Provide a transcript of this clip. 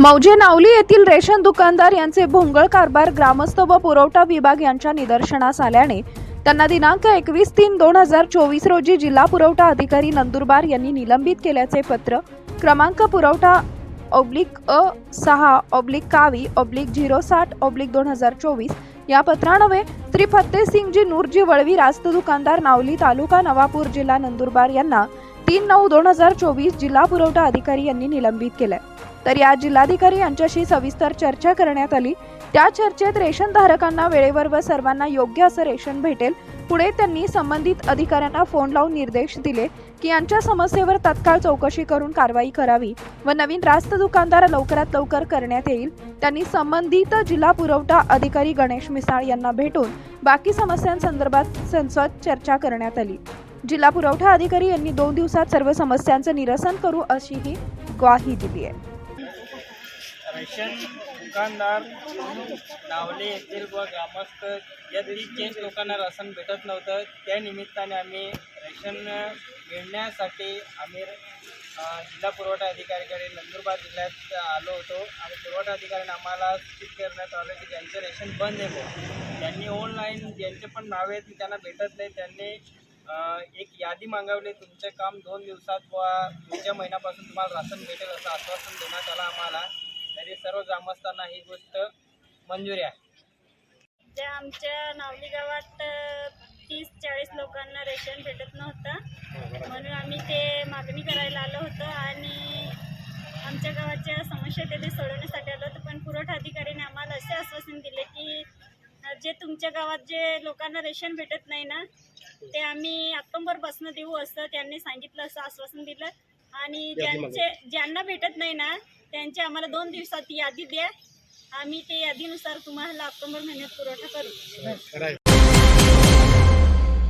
मौजे नावली येथील रेशन दुकानदार यांचे भोंगळ कारभार ग्रामस्थ व पुरवठा विभाग यांच्या निदर्शनास आल्याने त्यांना दिनांक एकवीस तीन दोन हजार चोवीस रोजी जिल्हा पुरवठा अधिकारी नंदुरबार यांनी निलंबित केल्याचे पत्र क्रमांक पुरवठा ऑब्लिक अ सहा ऑब्लिक कावी ऑब्लिक झिरो साठ ऑब्लिक दोन हजार चोवीस या पत्रानवे श्री फत्तेसिंगजी नूरजी वळवी रास्त दुकानदार नावली तालुका नवापूर जिल्हा नंदुरबार यांना तीन नऊ दोन हजार चोवीस जिल्हा पुरवठा अधिकारी यांनी निलंबित केलंय. तर या जिल्हाधिकारी यांच्याशी सविस्तर चर्चा करण्यात आली. त्या चर्चेत रेशन धारकांना वेळेवर व सर्वांना योग्य असं रेशन भेटेल. पुढे त्यांनी संबंधित अधिकाऱ्यांना फोन लावून निर्देश दिले की यांच्या समस्येवर तत्काळ चौकशी करून कारवाई करावी व नवीन रास्त दुकानदार लवकरात लवकर करण्यात येईल. त्यांनी संबंधित जिल्हा पुरवठा अधिकारी गणेश मिसाळ यांना भेटून बाकी समस्यांसंदर्भात संसद चर्चा करण्यात आली. जिल्हा पुरवठा अधिकारी यांनी दोन दिवसात सर्व समस्यांचं निरसन करू अशीही ग्वाही दिली आहे. रेशन दुकानदार नावले येथील व ग्रामस्थ. या चेंज लोकांना राशन भेटत नव्हतं. त्या निमित्ताने आम्ही रेशन मिळण्यासाठी आम्ही जिल्हा पुरवठा अधिकारीकडे नंदुरबार जिल्ह्यात आलो होतो. आणि पुरवठा अधिकाऱ्याने आम्हाला सूचित करण्यात आलं की ज्यांचं रेशन बंद आहे त्यांनी ऑनलाईन ज्यांचे पण नावे आहेत त्यांना भेटत नाही. त्यांनी एक यादी मागवली तुमचं काम दोन दिवसात व पुढच्या महिन्यापासून तुम्हाला राशन भेटेल असं आश्वासन देण्यात आलं आम्हाला. तरी सर्व ग्रामस्थांना ही गोष्ट मंजुरी आहे. जे आमच्या नावली गावात तीस चाळीस लोकांना रेशन भेटत नव्हतं. म्हणून आम्ही ते मागणी करायला आलो होतो आणि आमच्या गावाच्या समस्या तेथे सोडवण्यासाठी आलो होतो. पण पुरवठा अधिकाऱ्याने आम्हाला असे आश्वासन दिले की जे तुमच्या गावात जे लोकांना रेशन भेटत नाही ना ते आम्ही ऑक्टोबरपासून देऊ असं त्यांनी सांगितलं असं आश्वासन दिलं. आणि ज्यांचे ज्यांना भेटत नाही ना त्यांची आम्हाला दोन दिवसात यादी द्या. आम्ही ते यादीनुसार तुम्हाला ऑक्टोबर महिन्यात पुरवठा करू.